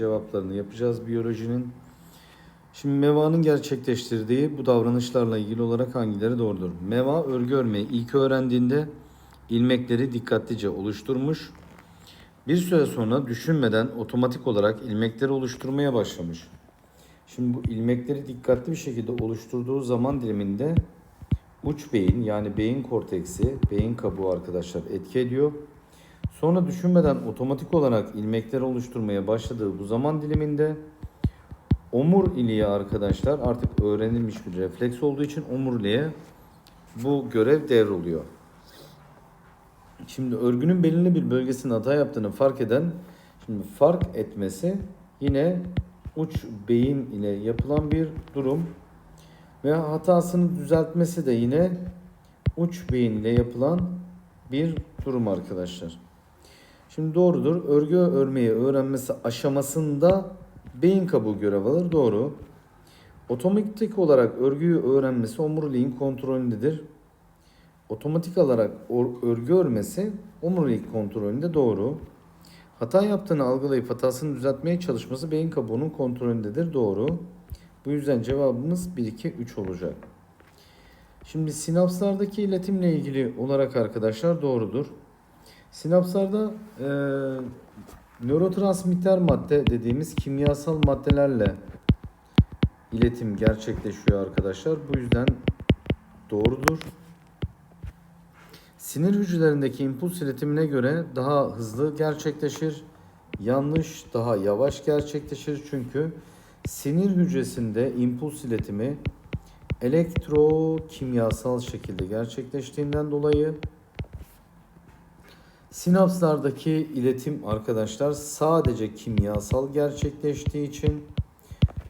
cevaplarını yapacağız biyolojinin. Şimdi Meva'nın gerçekleştirdiği bu davranışlarla ilgili olarak hangileri doğrudur? Meva örgü örmeyi ilk öğrendiğinde ilmekleri dikkatlice oluşturmuş. Bir süre sonra düşünmeden otomatik olarak ilmekleri oluşturmaya başlamış. Şimdi bu ilmekleri dikkatli bir şekilde oluşturduğu zaman diliminde uç beyin yani beyin korteksi, beyin kabuğu arkadaşlar etki ediyor. Sonra düşünmeden otomatik olarak ilmekleri oluşturmaya başladığı bu zaman diliminde omuriliğe arkadaşlar artık öğrenilmiş bir refleks olduğu için omuriliğe bu görev devroluyor. Şimdi örgünün belirli bir bölgesinde hata yaptığını fark eden, şimdi fark etmesi yine uç beyin ile yapılan bir durum ve hatasını düzeltmesi de yine uç beyin ile yapılan bir durum arkadaşlar. Şimdi doğrudur. Örgü örmeyi öğrenmesi aşamasında beyin kabuğu görev alır. Doğru. Otomatik olarak örgüyü öğrenmesi omuriliğin kontrolündedir. Otomatik olarak örgü örmesi omurilik kontrolünde doğru. Hata yaptığını algılayıp hatasını düzeltmeye çalışması beyin kabuğunun kontrolündedir. Doğru. Bu yüzden cevabımız 1 2 3 olacak. Şimdi sinapslardaki iletimle ilgili olarak arkadaşlar doğrudur. Sinapslarda e, nörotransmitter madde dediğimiz kimyasal maddelerle iletim gerçekleşiyor arkadaşlar. Bu yüzden doğrudur. Sinir hücrelerindeki impuls iletimine göre daha hızlı gerçekleşir. Yanlış, daha yavaş gerçekleşir. Çünkü sinir hücresinde impuls iletimi elektrokimyasal şekilde gerçekleştiğinden dolayı Sinapslardaki iletim arkadaşlar sadece kimyasal gerçekleştiği için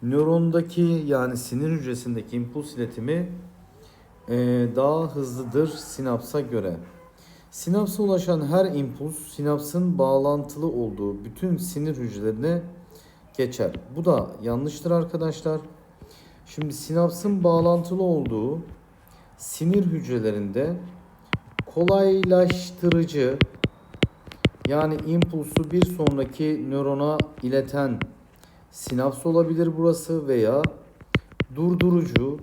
nörondaki yani sinir hücresindeki impuls iletimi eee, daha hızlıdır sinapsa göre. Sinapsa ulaşan her impuls sinapsın bağlantılı olduğu bütün sinir hücrelerine geçer. Bu da yanlıştır arkadaşlar. Şimdi sinapsın bağlantılı olduğu sinir hücrelerinde kolaylaştırıcı yani impulsu bir sonraki nörona ileten sinaps olabilir burası veya durdurucu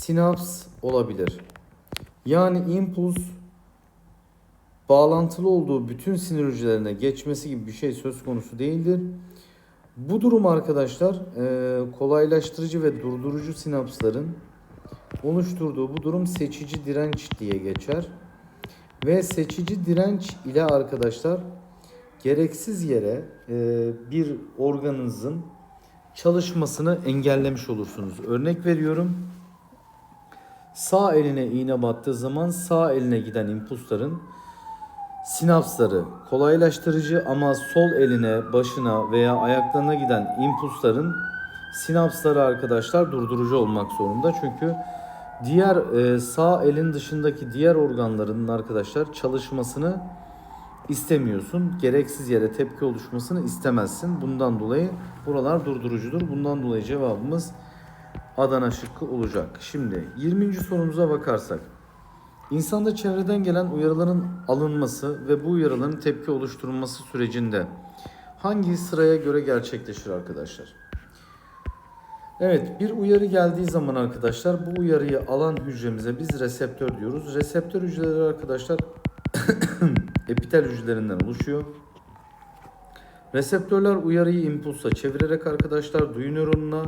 sinaps olabilir. Yani impuls bağlantılı olduğu bütün sinir hücrelerine geçmesi gibi bir şey söz konusu değildir. Bu durum arkadaşlar eee, kolaylaştırıcı ve durdurucu sinapsların oluşturduğu bu durum seçici direnç diye geçer. Ve seçici direnç ile arkadaşlar gereksiz yere e, bir organınızın çalışmasını engellemiş olursunuz. Örnek veriyorum. Sağ eline iğne battığı zaman sağ eline giden impulsların sinapsları kolaylaştırıcı ama sol eline, başına veya ayaklarına giden impulsların sinapsları arkadaşlar durdurucu olmak zorunda. Çünkü diğer e, sağ elin dışındaki diğer organlarının arkadaşlar çalışmasını istemiyorsun. Gereksiz yere tepki oluşmasını istemezsin. Bundan dolayı buralar durdurucudur. Bundan dolayı cevabımız Adana şıkkı olacak. Şimdi 20. sorumuza bakarsak. İnsanda çevreden gelen uyarıların alınması ve bu uyarıların tepki oluşturulması sürecinde hangi sıraya göre gerçekleşir arkadaşlar? Evet bir uyarı geldiği zaman arkadaşlar bu uyarıyı alan hücremize biz reseptör diyoruz. Reseptör hücreleri arkadaşlar epitel hücrelerinden oluşuyor. Reseptörler uyarıyı impulsa çevirerek arkadaşlar duyu nöronuna,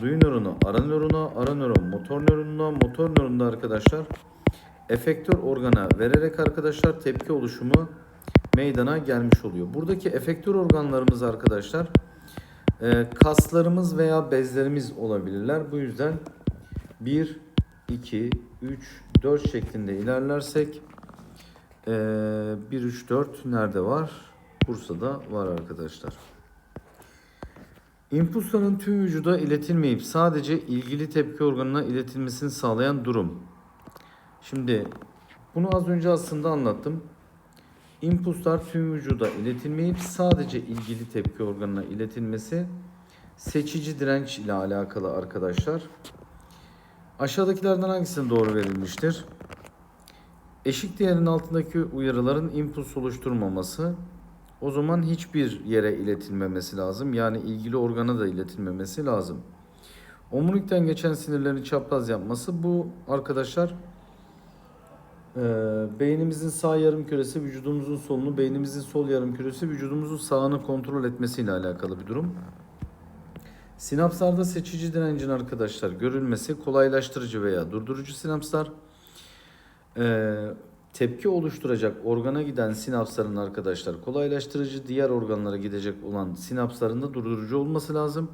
duyu nöronu ara nörona, ara nöron motor nöronuna, motor nöronda arkadaşlar efektör organa vererek arkadaşlar tepki oluşumu meydana gelmiş oluyor. Buradaki efektör organlarımız arkadaşlar e, kaslarımız veya bezlerimiz olabilirler. Bu yüzden 1, 2, 3, 4 şeklinde ilerlersek e, 1, 3, 4 nerede var? Bursa'da var arkadaşlar. İmpulsların tüm vücuda iletilmeyip sadece ilgili tepki organına iletilmesini sağlayan durum. Şimdi bunu az önce aslında anlattım. İmpulslar tüm vücuda iletilmeyip sadece ilgili tepki organına iletilmesi seçici direnç ile alakalı arkadaşlar. Aşağıdakilerden hangisine doğru verilmiştir? Eşik değerin altındaki uyarıların impuls oluşturmaması O zaman hiçbir yere iletilmemesi lazım. Yani ilgili organa da iletilmemesi lazım. Omurilikten geçen sinirlerin çapraz yapması bu arkadaşlar e, beynimizin sağ yarım küresi vücudumuzun solunu, beynimizin sol yarım küresi vücudumuzun sağını kontrol etmesiyle alakalı bir durum. Sinapslarda seçici direncin arkadaşlar görülmesi kolaylaştırıcı veya durdurucu sinapslar. Ee, tepki oluşturacak organa giden sinapsların arkadaşlar kolaylaştırıcı diğer organlara gidecek olan sinapsların da durdurucu olması lazım.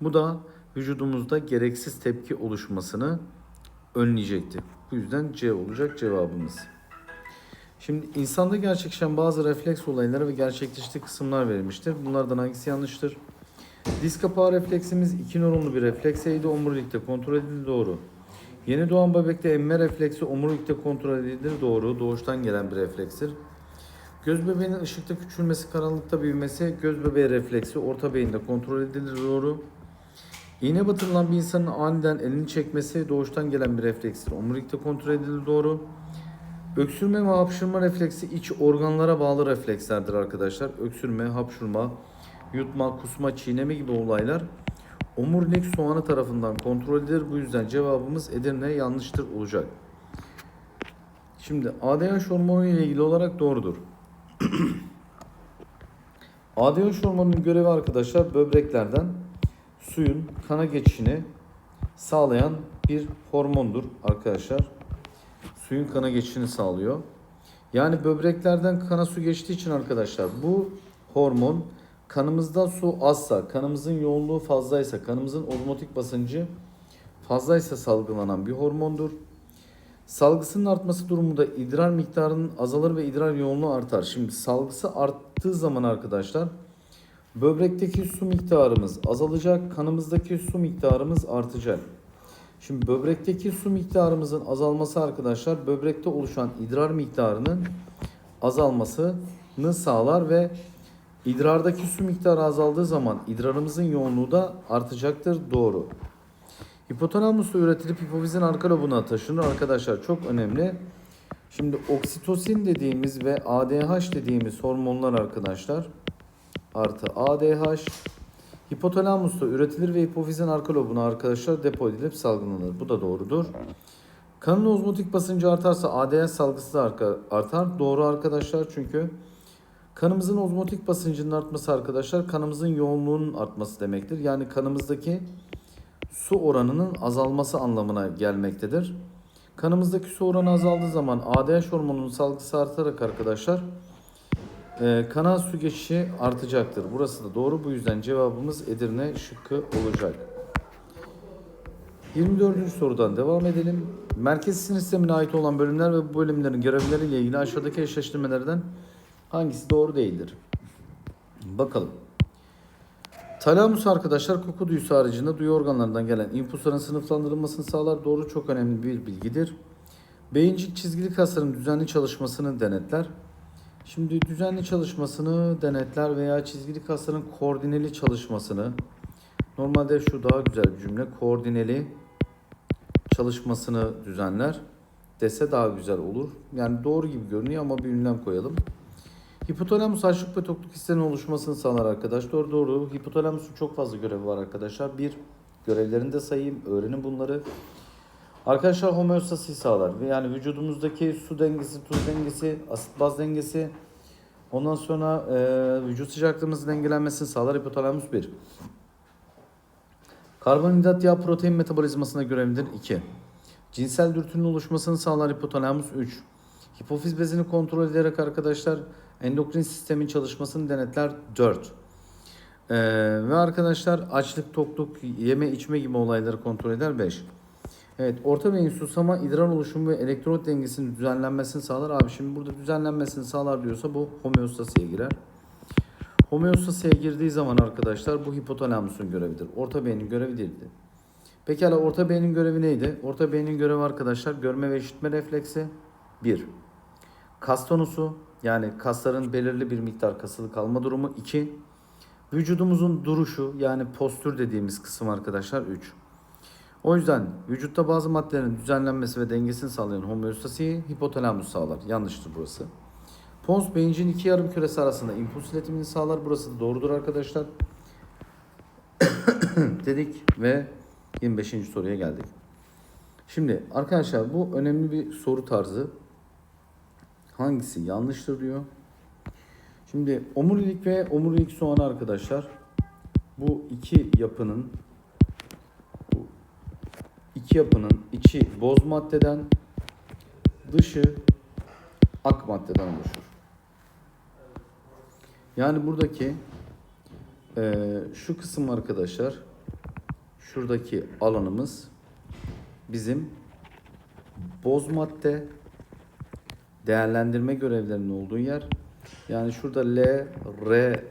Bu da vücudumuzda gereksiz tepki oluşmasını önleyecekti. Bu yüzden C olacak cevabımız. Şimdi insanda gerçekleşen bazı refleks olayları ve gerçekleştiği kısımlar verilmiştir. Bunlardan hangisi yanlıştır? Diz kapağı refleksimiz iki nöronlu bir reflekseydi omurilikte kontrol edildi doğru. Yeni doğan bebekte emme refleksi omurilikte kontrol edilir doğru. Doğuştan gelen bir reflekstir. Göz bebeğinin ışıkta küçülmesi, karanlıkta büyümesi göz bebeği refleksi orta beyinde kontrol edilir doğru. İğne batırılan bir insanın aniden elini çekmesi doğuştan gelen bir reflekstir. Omurilikte kontrol edilir doğru. Öksürme ve hapşırma refleksi iç organlara bağlı reflekslerdir arkadaşlar. Öksürme, hapşırma, yutma, kusma, çiğneme gibi olaylar omurilik soğanı tarafından kontrol edilir. Bu yüzden cevabımız Edirne yanlıştır olacak. Şimdi ADH hormonu ile ilgili olarak doğrudur. ADH hormonunun görevi arkadaşlar böbreklerden suyun kana geçişini sağlayan bir hormondur arkadaşlar. Suyun kana geçişini sağlıyor. Yani böbreklerden kana su geçtiği için arkadaşlar bu hormon kanımızda su azsa, kanımızın yoğunluğu fazlaysa, kanımızın ozmotik basıncı fazlaysa salgılanan bir hormondur. Salgısının artması durumunda idrar miktarının azalır ve idrar yoğunluğu artar. Şimdi salgısı arttığı zaman arkadaşlar böbrekteki su miktarımız azalacak, kanımızdaki su miktarımız artacak. Şimdi böbrekteki su miktarımızın azalması arkadaşlar böbrekte oluşan idrar miktarının azalmasını sağlar ve idrardaki su miktarı azaldığı zaman idrarımızın yoğunluğu da artacaktır. Doğru. Hipotalamusla üretilip hipofizin arka lobuna taşınır arkadaşlar çok önemli. Şimdi oksitosin dediğimiz ve ADH dediğimiz hormonlar arkadaşlar artı ADH hipotalamusla üretilir ve hipofizin arka lobuna arkadaşlar depo edilip salgılanır. Bu da doğrudur. Kanın ozmotik basıncı artarsa ADH salgısı da artar. Doğru arkadaşlar çünkü kanımızın ozmotik basıncının artması arkadaşlar kanımızın yoğunluğunun artması demektir. Yani kanımızdaki su oranının azalması anlamına gelmektedir. Kanımızdaki su oranı azaldığı zaman ADH hormonunun salgısı artarak arkadaşlar e, kana su geçişi artacaktır. Burası da doğru. Bu yüzden cevabımız Edirne şıkkı olacak. 24. sorudan devam edelim. Merkezi sinir sistemine ait olan bölümler ve bu bölümlerin görevleriyle ilgili aşağıdaki eşleştirmelerden hangisi doğru değildir? Bakalım. Talamus arkadaşlar koku duyusu haricinde duyu organlarından gelen impulsların sınıflandırılmasını sağlar. Doğru çok önemli bir bilgidir. Beyincik çizgili kasların düzenli çalışmasını denetler. Şimdi düzenli çalışmasını denetler veya çizgili kasların koordineli çalışmasını normalde şu daha güzel bir cümle koordineli çalışmasını düzenler dese daha güzel olur. Yani doğru gibi görünüyor ama bir ünlem koyalım. Hipotalamus açlık ve tokluk hissinin oluşmasını sağlar arkadaş. Doğru doğru. Hipotalamusun çok fazla görevi var arkadaşlar. Bir, görevlerini de sayayım. Öğrenin bunları. Arkadaşlar homeostasiyi sağlar. Yani vücudumuzdaki su dengesi, tuz dengesi, asit baz dengesi. Ondan sonra e, vücut sıcaklığımızın dengelenmesini sağlar. Hipotalamus 1. Karbonhidrat yağ protein metabolizmasına görevlidir 2. Cinsel dürtünün oluşmasını sağlar hipotalamus 3. Hipofiz bezini kontrol ederek arkadaşlar endokrin sistemin çalışmasını denetler 4. Ee, ve arkadaşlar açlık, tokluk, yeme içme gibi olayları kontrol eder 5. Evet orta beyin susama, idrar oluşumu ve elektrot dengesinin düzenlenmesini sağlar. Abi şimdi burada düzenlenmesini sağlar diyorsa bu homeostasiye girer. Homeostasiye girdiği zaman arkadaşlar bu hipotalamusun görevidir. Orta beynin görevi değildi. Pekala orta beynin görevi neydi? Orta beynin görevi arkadaşlar görme ve işitme refleksi 1. Kas tonusu yani kasların belirli bir miktar kasılı kalma durumu 2. Vücudumuzun duruşu yani postür dediğimiz kısım arkadaşlar 3. O yüzden vücutta bazı maddelerin düzenlenmesi ve dengesini sağlayan homeostasiyi hipotalamus sağlar. Yanlıştır burası. Pons beyincin iki yarım küresi arasında impuls iletimini sağlar. Burası da doğrudur arkadaşlar. Dedik ve 25. soruya geldik. Şimdi arkadaşlar bu önemli bir soru tarzı. Hangisi yanlıştır diyor. Şimdi omurilik ve omurilik soğanı arkadaşlar bu iki yapının iki yapının içi boz maddeden dışı ak maddeden oluşur. Yani buradaki eee, şu kısım arkadaşlar şuradaki alanımız bizim boz madde değerlendirme görevlerinin olduğu yer. Yani şurada L, R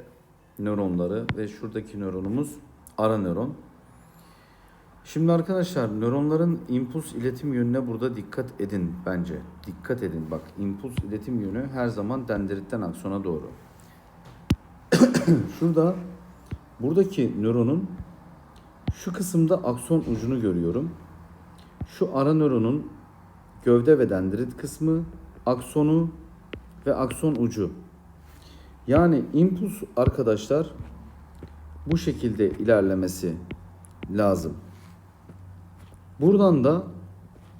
nöronları ve şuradaki nöronumuz ara nöron. Şimdi arkadaşlar nöronların impuls iletim yönüne burada dikkat edin bence. Dikkat edin bak impuls iletim yönü her zaman dendritten aksona doğru. Şurada buradaki nöronun şu kısımda akson ucunu görüyorum. Şu ara nöronun gövde ve dendrit kısmı, aksonu ve akson ucu. Yani impuls arkadaşlar bu şekilde ilerlemesi lazım. Buradan da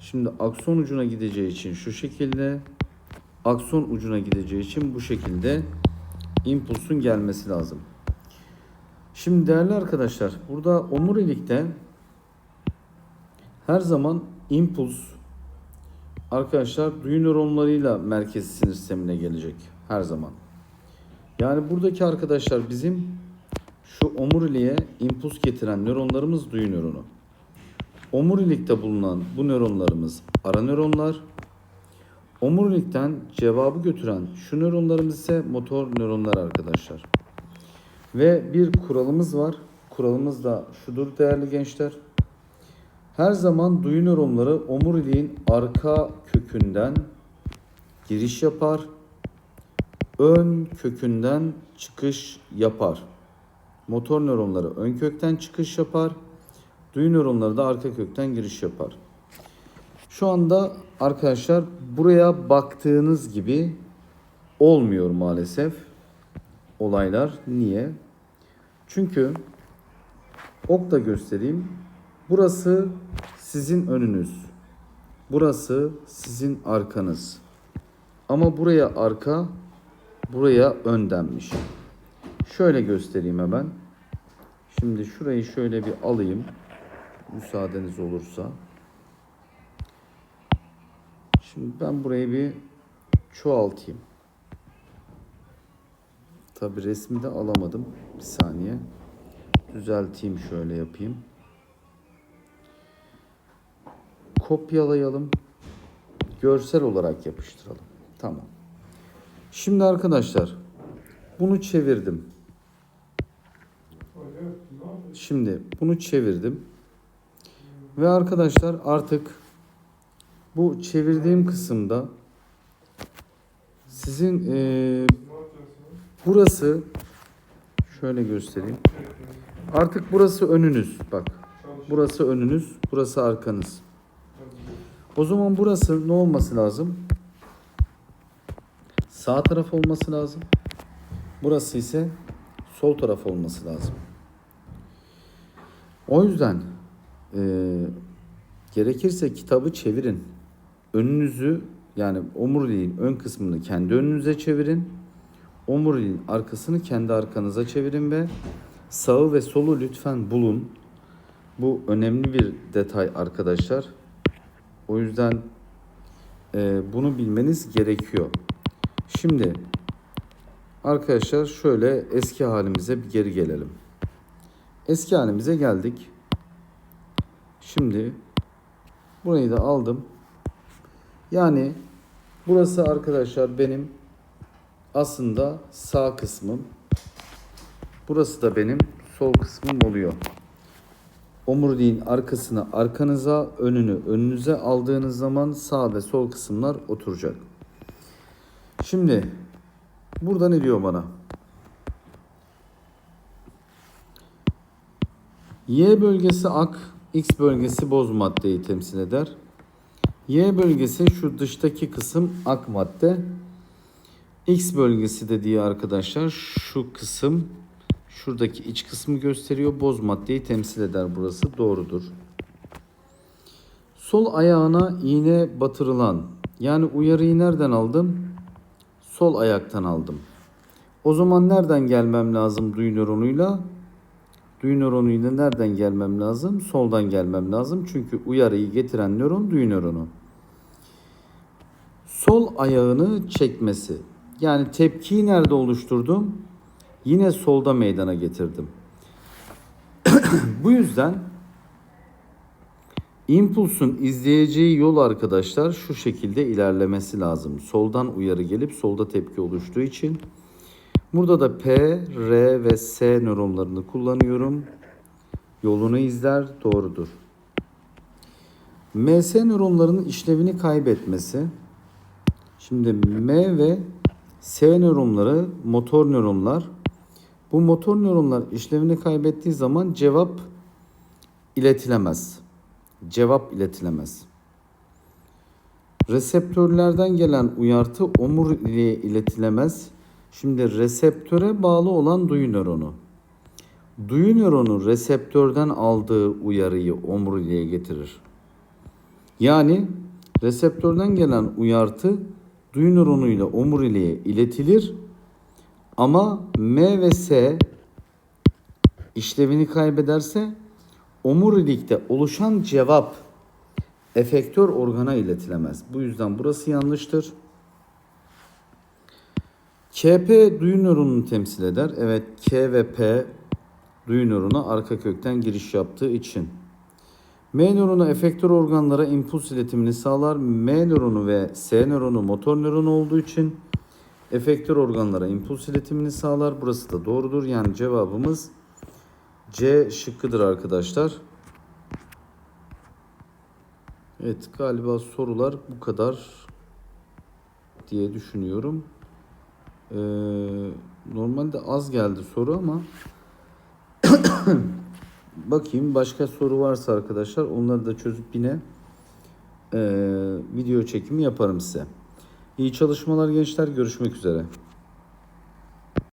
şimdi akson ucuna gideceği için şu şekilde, akson ucuna gideceği için bu şekilde impulsun gelmesi lazım. Şimdi değerli arkadaşlar burada omurilikte her zaman impuls arkadaşlar duyu nöronlarıyla merkez sinir sistemine gelecek her zaman. Yani buradaki arkadaşlar bizim şu omuriliğe impuls getiren nöronlarımız duyu nöronu. Omurilikte bulunan bu nöronlarımız ara nöronlar. Omurilikten cevabı götüren şu nöronlarımız ise motor nöronlar arkadaşlar. Ve bir kuralımız var. Kuralımız da şudur değerli gençler. Her zaman duyu nöronları omuriliğin arka kökünden giriş yapar. Ön kökünden çıkış yapar. Motor nöronları ön kökten çıkış yapar. Duyu nöronları da arka kökten giriş yapar. Şu anda arkadaşlar buraya baktığınız gibi olmuyor maalesef olaylar. Niye? Çünkü ok da göstereyim. Burası sizin önünüz. Burası sizin arkanız. Ama buraya arka, buraya ön denmiş. Şöyle göstereyim hemen. Şimdi şurayı şöyle bir alayım. Müsaadeniz olursa. Şimdi ben burayı bir çoğaltayım. Tabi resmi de alamadım. Bir saniye. Düzelteyim şöyle yapayım. Kopyalayalım. Görsel olarak yapıştıralım. Tamam. Şimdi arkadaşlar bunu çevirdim. Şimdi bunu çevirdim. Ve arkadaşlar artık bu çevirdiğim kısımda sizin eee, burası şöyle göstereyim. Artık burası önünüz. Bak. Burası önünüz, burası arkanız. O zaman burası ne olması lazım? Sağ taraf olması lazım. Burası ise sol taraf olması lazım. O yüzden eee, gerekirse kitabı çevirin. Önünüzü yani omuriliğin ön kısmını kendi önünüze çevirin. Omuriliğin arkasını kendi arkanıza çevirin ve sağı ve solu lütfen bulun. Bu önemli bir detay arkadaşlar. O yüzden e, bunu bilmeniz gerekiyor. Şimdi arkadaşlar şöyle eski halimize bir geri gelelim. Eski halimize geldik. Şimdi burayı da aldım. Yani burası arkadaşlar benim aslında sağ kısmım. Burası da benim sol kısmım oluyor. Omuriliğin arkasını arkanıza, önünü önünüze aldığınız zaman sağ ve sol kısımlar oturacak. Şimdi burada ne diyor bana? Y bölgesi ak, X bölgesi boz maddeyi temsil eder. Y bölgesi şu dıştaki kısım ak madde. X bölgesi dediği arkadaşlar şu kısım şuradaki iç kısmı gösteriyor. Boz maddeyi temsil eder burası. Doğrudur. Sol ayağına iğne batırılan yani uyarıyı nereden aldım? Sol ayaktan aldım. O zaman nereden gelmem lazım duyu nöronuyla? Duyu nöronuyla nereden gelmem lazım? Soldan gelmem lazım. Çünkü uyarıyı getiren nöron duyu nöronu. Sol ayağını çekmesi. Yani tepkiyi nerede oluşturdum? Yine solda meydana getirdim. Bu yüzden impulsun izleyeceği yol arkadaşlar şu şekilde ilerlemesi lazım. Soldan uyarı gelip solda tepki oluştuğu için burada da P, R ve S nöronlarını kullanıyorum. Yolunu izler doğrudur. MS nöronlarının işlevini kaybetmesi. Şimdi M ve S nöronları motor nöronlar. Bu motor nöronlar işlevini kaybettiği zaman cevap iletilemez. Cevap iletilemez. Reseptörlerden gelen uyartı omuriliğe iletilemez. Şimdi reseptöre bağlı olan duyu nöronu. Duyu nöronu reseptörden aldığı uyarıyı omuriliğe getirir. Yani reseptörden gelen uyartı duyu nöronuyla omuriliğe iletilir ama M ve S işlevini kaybederse omurilikte oluşan cevap efektör organa iletilemez. Bu yüzden burası yanlıştır. KP duyu nöronunu temsil eder. Evet K ve P duyu nöronu arka kökten giriş yaptığı için. M nöronu efektör organlara impuls iletimini sağlar. M nöronu ve S nöronu motor nöronu olduğu için efektör organlara impuls iletimini sağlar. Burası da doğrudur. Yani cevabımız C şıkkıdır arkadaşlar. Evet galiba sorular bu kadar diye düşünüyorum. Ee, normalde az geldi soru ama bakayım başka soru varsa arkadaşlar onları da çözüp yine ee, video çekimi yaparım size. İyi çalışmalar gençler. Görüşmek üzere.